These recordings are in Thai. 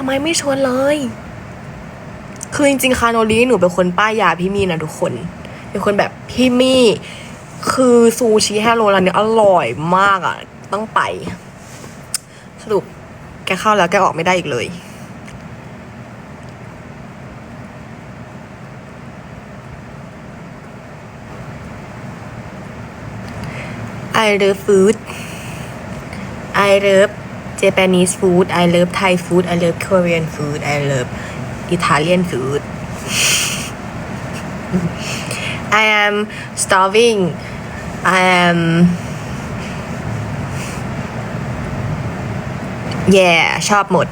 ทำไมไม่ชวนเลย คือจริงๆ คาโนรีหนูเป็นคนป้ายยาพี่มี่นะทุกคน เป็นคนแบบพี่มี่ คือซูชิแฮโรร้านเนี้ยอร่อยมากอะ ต้องไป สรุปแกเข้าแล้วแกออกไม่ได้อีกเลย I love food I love Japanese food I love Thai food I love Korean food I love Italian food I am starving I am yeah ชอบหมด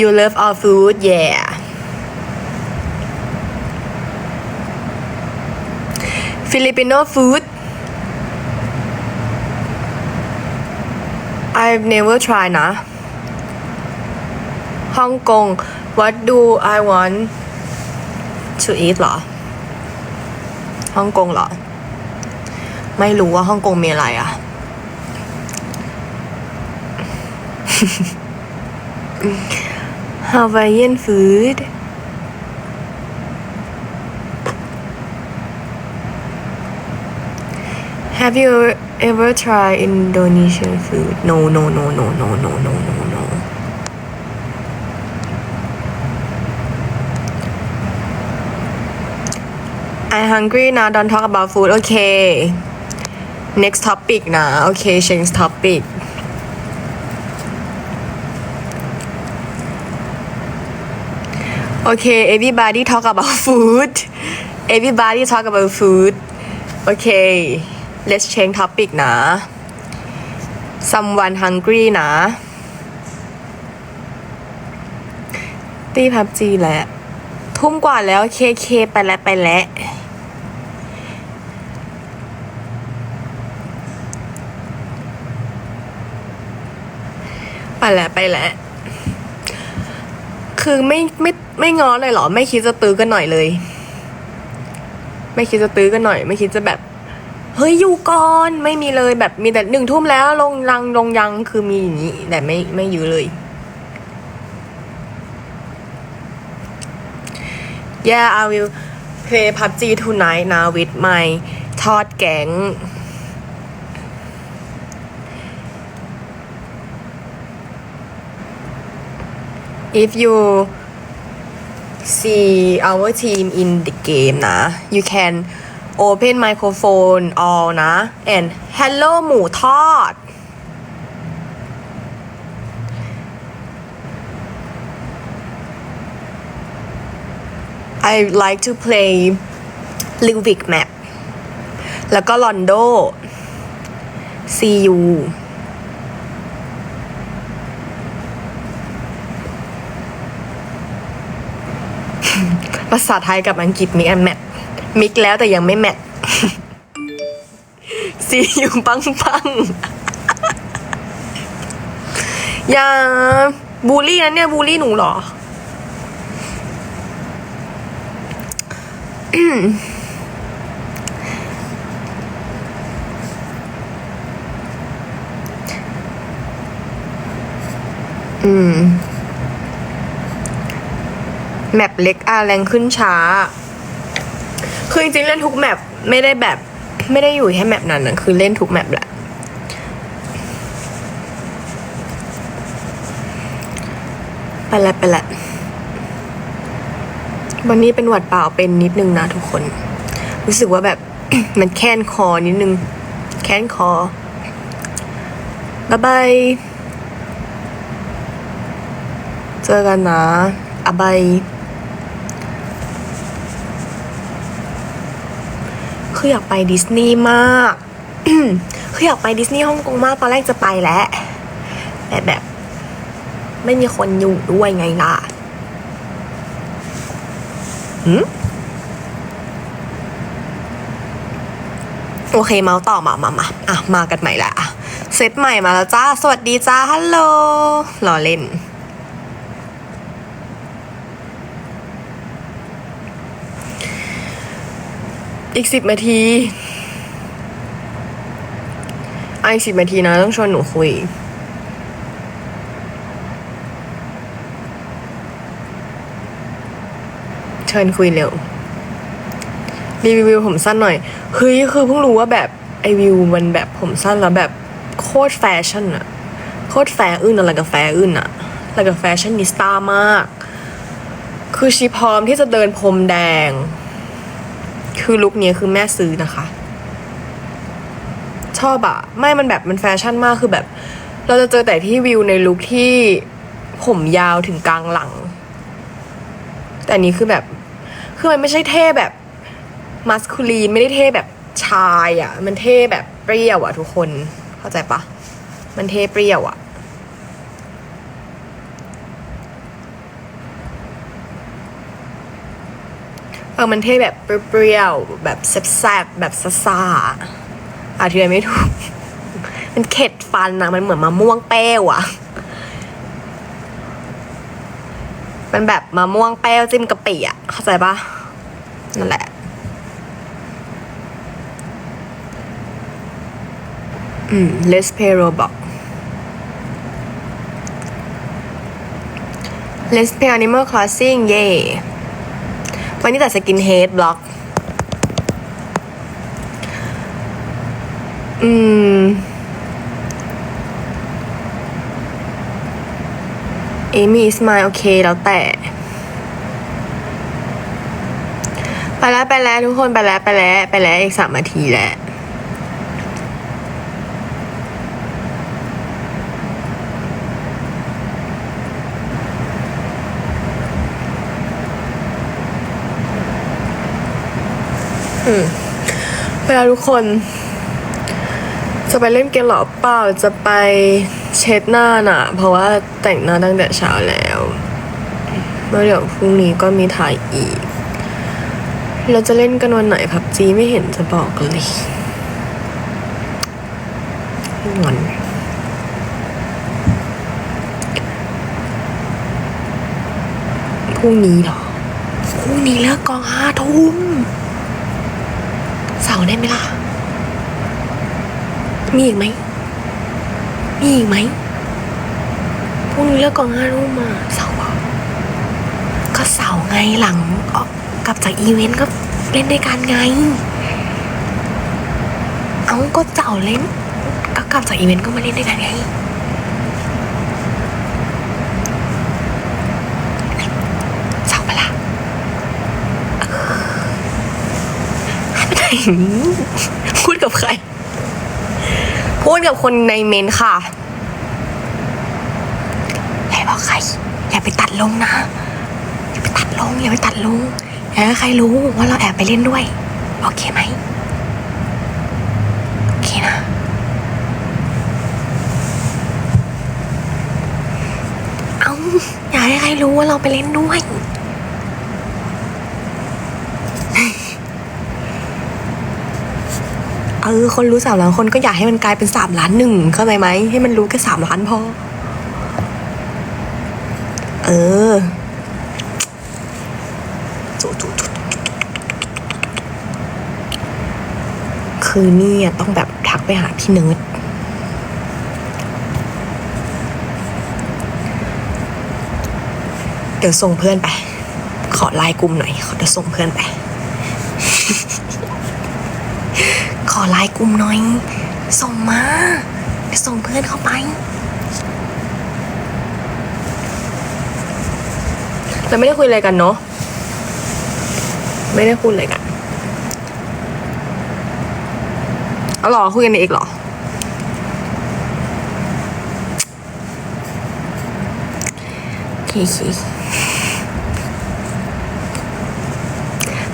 you love all food yeah Filipino food I never tried นะฮ่องกง What do I want to eat หรอฮ่องกงเหรอ ไม่รู้ว่าฮ่องกงมีอะไรอะ Hawaiian food Have you ever tried Indonesian food? No, no, no, no, no, no, no, no, no. I hungry now. Don't talk about food. Okay. Next topic นะ Okay, change topic. Okay, everybody talk about food. Everybody talk about food. Okay, let's change topic นะ someone hungry นะ ตีพับจีแหละ ทุ่มกว่าแล้วเคเคไปแล้วไปแล้วไปแล้วไปแล้วคือไม่ไม่ไม่ง้อเลยเหรอ ไม่คิดจะตื้อกันหน่อยเลย ไม่คิดจะตื้อกันหน่อย ไม่คิดจะแบบ เฮ้ยอยู่ก่อนไม่มีเลยแบบมีแต่หนึ่งทุ่มแล้วลงรังลงยังคือมีอย่างนี้แต่ไม่ไม่ยื้อเลย Yeah I will play PUBG tonight now with my ทอดแกง if you see our team in the game นะ you can open microphone all นะ and hello หมูทอด I like to play l i v i c map แล้วก็ Londo CU ภาษาไทยกับอังกฤษมิกแอนแมท มิกแล้วแต่ยังไม่แมทซีอยู่ปังปังอย่าบูลลี่นะเนี่ยบูลลี่หนูเหรออืม แมปเล็กอาแรงขึ้นช้า คือจริงๆเล่นทุกแมปไม่ได้แบบไม่ได้อยู่แค่แมปนั้นนะคือเล่นทุกแมปแหละ ไปละไปละวันนี้เป็นหวัดเปล่าเป็นนิดนึงนะทุกคน รู้สึกว่าแบบ มันแค้นคอนิดนึง แค้นคอบ๊ายบายเจอกันนะอบาย คืออยากไปดิสนีย์มากคืออยากไปดิสนีย์ฮ่องกงมากตอนแรกจะไปแล้วแต่แบบ ไม่มีคนอยู่ด้วยไงล่ะหืมโอเคเมาส์ต่อมามามาอะ มากันใหม่ละอะเซตใหม่มาแล้วจ้า สวัสดีจ้า ฮัลโหลรอเล่น อีกสิบนาทีไอีกสิบนาทีนะ ต้องชวนหนูคุย เชิญคุยเร็ว รีวิวผมสั้นหน่อย เฮ้ย คือเพิ่งรู้ว่าแบบไอวิวมันแบบผมสั้นแล้วแบบโคตรแฟชั่นอะโคตรแฟอื่นอะไรกับแฟอื่นอะอะไรกับแฟชั่นนิสตามาก คือชีพร้อมที่จะเดินพรมแดง คือลุคนี้คือแม่ซื้อนะคะ ชอบอะไม่มันแบบมันแฟชั่นมากคือแบบ เราจะเจอแต่ที่วิวในลุคที่ผมยาวถึงกลางหลัง แต่นนี้คือแบบคือมันไม่ใช่เท่แบบมัสคูลีนไม่ได้เท่แบบชายอะ่ะ มันเท่แบบเปรี้ยวอะ่ะทุกคนเข้าใจปะมันเท่เปรี้ยวอะ่ะ ออมันเท่แบบเปรี้ยวๆแบบแซ่บๆแบบซ่าๆอธิบายไม่ถูก มันเข็ดฟันนะมันเหมือนมะม่วงเป้วอะมันแบบมะม่วงเป้วจิ้มกะปิอะเข้าใจปะนั่นแหละอืม Let's Play Roblox Let's Play Animal Crossing เย่ วันนี้แต่สกินเฮดบล็อก อืม เอมี่สมายโอเคแล้วแต่ ไปแล้วไปแล้วทุกคนไปแล้วไปแล้วไปแล้วอีกสามนาทีแล้ว อืมไปแล้วทุกคน จะไปเล่นเกมหรอเปล่าจะไปเช็ดหน้าน่ะ เพราะว่าแต่งหน้าตั้งแต่เช้าแล้วแล้วเดี๋ยวพรุ่งนี้ก็มีถ่ายอีก เราจะเล่นกันวันไหนพับจีไม่เห็นจะบอกเลยงอนพรุ่งนี้เหรอ พรุ่งนี้เลิกกองห้าทุ่มาได้ไหมล่ะ มีอีกไหม มีอีกไหมพรุ่งนี้เลิกกองห้าทุ่มมาเสาร์ก็เสาร์ไงหลังออกกลับจากอีเวนต์ก็เล่นด้วยกันไง เอาก็เจ้าเล่นก็กลับจากอีเวนต์ก็มาเล่นด้วยกันไง เสาร์ปะล่ะ ไหน พูดกับใคร พูดกับคนในเมนค่ะอย่าบอกใคร อย่าไปตัดลงนะ อย่าไปตัดลง อย่าไปตัดลงอย่าให้ใครรู้ว่าเราแอบไปเล่นด้วย โอเคไหมโอเคนะเอาอย่าให้ใครรู้ว่าเราไปเล่นด้วย ออคนรู้สามล้านคนก็อยากให้มันกลายเป็นสามล้านหนึ่งเข้าใจไหมให้มันรู้แค่สามล้านพอเออจุจุจุคือนี่ต้องแบบทักไปหาพี่เนิร์ดเดี๋ยวส่งเพื่อนไป ขอไลน์กลุ่มหน่อย ขอเดี๋ยวส่งเพื่อนไป อไลน์กลุ่มหน่อย ส่งมาส่งเพื่อนเข้าไป เราไม่ได้คุยอะไรกันเนาะไม่ได้คุยอะไรกันเอาหรอคุยกันองเหรอโอเคโอเค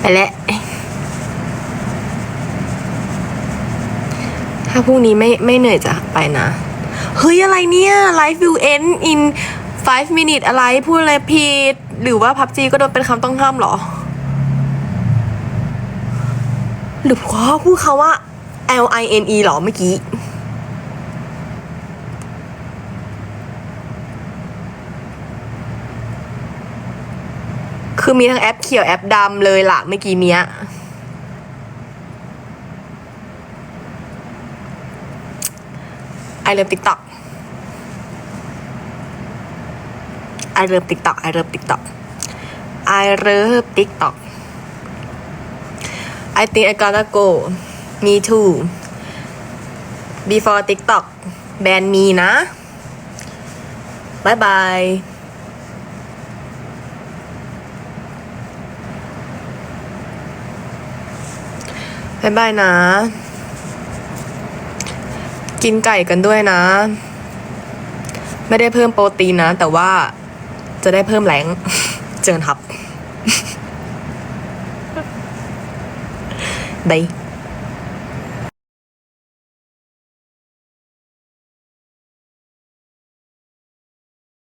ไปแล้ว ถ้าพรุ่งนี้ไม่ไม่เหนื่อยจะไปนะ เฮ้ย อะไรเนี่ย Life will end in five minutes อะไร พูดอะไรผิด หรือว่าพับจีก็โดนเป็นคำต้องห้ามเหรอ หรือเพราะพูดคาว่า L I N E เหรอเมื่อกี้คือมีทั้งแอปเขียวแอปดำเลยล่ะเมื่อกี้เนี้ย I love TikTok I love TikTok I love TikTok I love TikTok I think I gotta go me too before TikTok ban me นะบายบายบายบายนะ กินไก่กันด้วยนะ ไม่ได้เพิ่มโปรตีนนะ แต่ว่าจะได้เพิ่มแรงเจริญครับ บาย